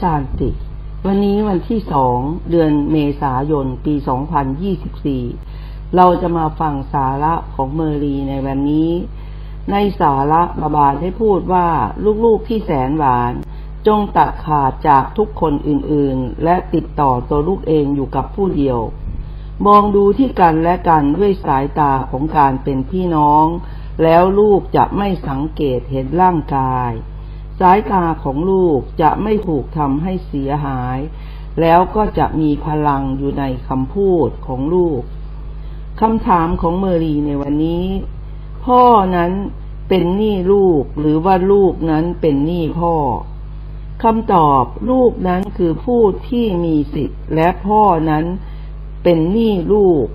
ชาติ วันนี้วันที่สองเดือนเมษายน ปี 2024 เราจะมาฟังสาระของเมอรีในวันนี้ ในสาระบาบาลได้พูดว่าลูกๆที่แสนหวาน จงตัดขาดจากทุกคนอื่นๆ และติดต่อตัวลูกเองอยู่กับผู้เดียว มองดูที่กันและกันด้วยสายตาของการเป็นพี่น้อง แล้วลูกจะไม่สังเกตเห็นร่างกาย สายตาของลูกจะไม่ถูกทำให้เสียหาย แล้วก็จะมีพลังอยู่ในคำพูดของลูกคำถามของเมอรีในวันนี้ พ่อนั้นเป็นหนี้ลูกหรือว่าลูกนั้นเป็นหนี้พ่อคำตอบลูกนั้นคือผู้ที่มีสิทธิ์ และพ่อนั้นเป็นหนี้ลูก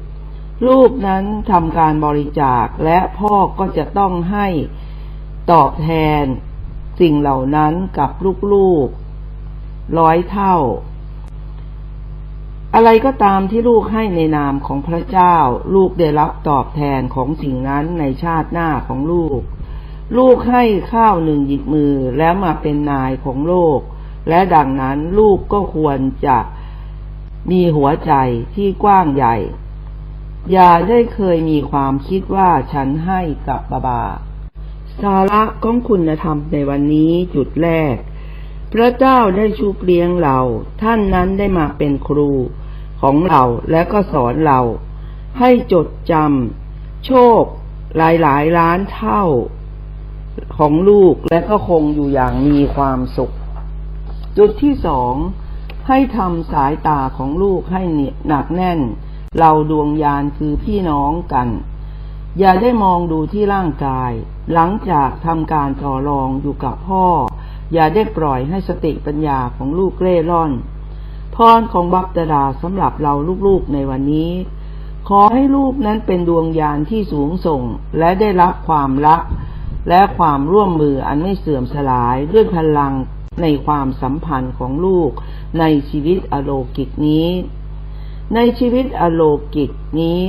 ลูกนั้นทำการบริจาคและพ่อก็จะต้องให้ตอบแทน สิ่งเหล่านั้นกับลูกๆ ร้อยเท่า อะไรก็ตามที่ลูกให้ในนามของพระเจ้า ลูกได้รับตอบแทนของสิ่งนั้นในชาติหน้าของลูก ลูกให้ข้าวหนึ่งหยิบมือแล้วมาเป็นนายของโลก และดังนั้นลูกก็ควรจะมีหัวใจที่กว้างใหญ่ อย่าได้เคยมีความคิดว่าฉันให้กับบาบา สาระของคุณธรรมในวันนี้จุดแรก พระเจ้าได้ชุบเลี้ยงเรา ท่านนั้นได้มาเป็นครูของเราและก็สอนเรา ให้จดจำโชคหลายหลายล้านเท่า ของลูกและก็คงอยู่อย่างมีความสุข จุดที่สองให้ทำสายตาของลูกให้หนักแน่น เราดวงยานคือพี่น้องกัน อย่าได้มองดูที่ร่างกาย หลังจากทำการต่อรองอยู่กับพ่อ อย่าได้ปล่อยให้สติปัญญาของลูกเร่ร่อน พรของบัพตดาสำหรับเราลูกๆในวันนี้ ขอให้ลูกนั้นเป็นดวงยานที่สูงส่ง และได้รับความรัก และความร่วมมืออันไม่เสื่อมสลายด้วยพลังในความสัมพันธ์ของลูกในชีวิตอโลกิกนี้ ในชีวิตอโลกิกนี้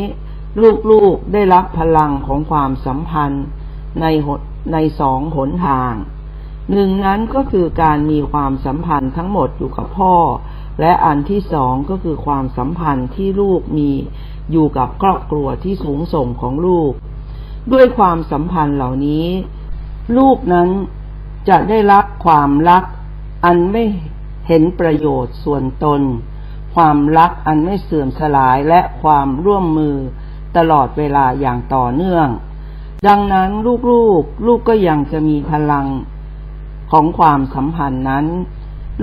ลูกๆได้รับพลังของความสัมพันธ์ในในสองหนทาง หนึ่งนั้นก็คือการมีความสัมพันธ์ทั้งหมดอยู่กับพ่อ และอันที่สองก็คือความสัมพันธ์ที่ลูกมีอยู่กับครอบครัวที่สูงส่งของลูก ด้วยความสัมพันธ์เหล่านี้ ลูกนั้นจะได้รับความรัก อันไม่เห็นประโยชน์ส่วนตน ความรักอันไม่เสื่อมสลายและความร่วมมือ ตลอดเวลาอย่างต่อเนื่อง ดังนั้นลูกๆลูกก็ยังจะมีพลังของความสัมพันธ์นั้น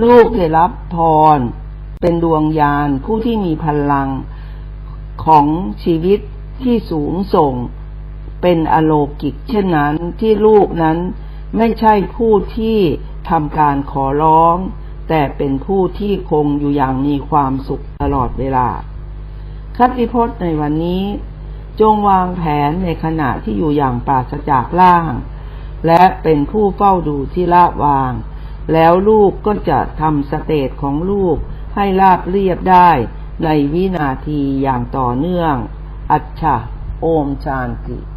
ลูกได้รับพร เป็นดวงยานผู้ที่มีพลังของชีวิตที่สูงส่ง เป็นอโลกิกเช่นนั้นที่ลูกนั้นไม่ใช่ผู้ที่ทำการขอร้อง แต่เป็นผู้ที่คงอยู่อย่างมีความสุขตลอดเวลาคติพจน์ในวันนี้ จงวางแผนในขณะที่อยู่อย่างปราศจากล่าง และเป็นผู้เฝ้าดูที่ลาบวาง แล้วลูกก็จะทำสเตจของลูกให้ราบเรียบได้ในวินาทีอย่างต่อเนื่อง อัจฉะโอมชานติ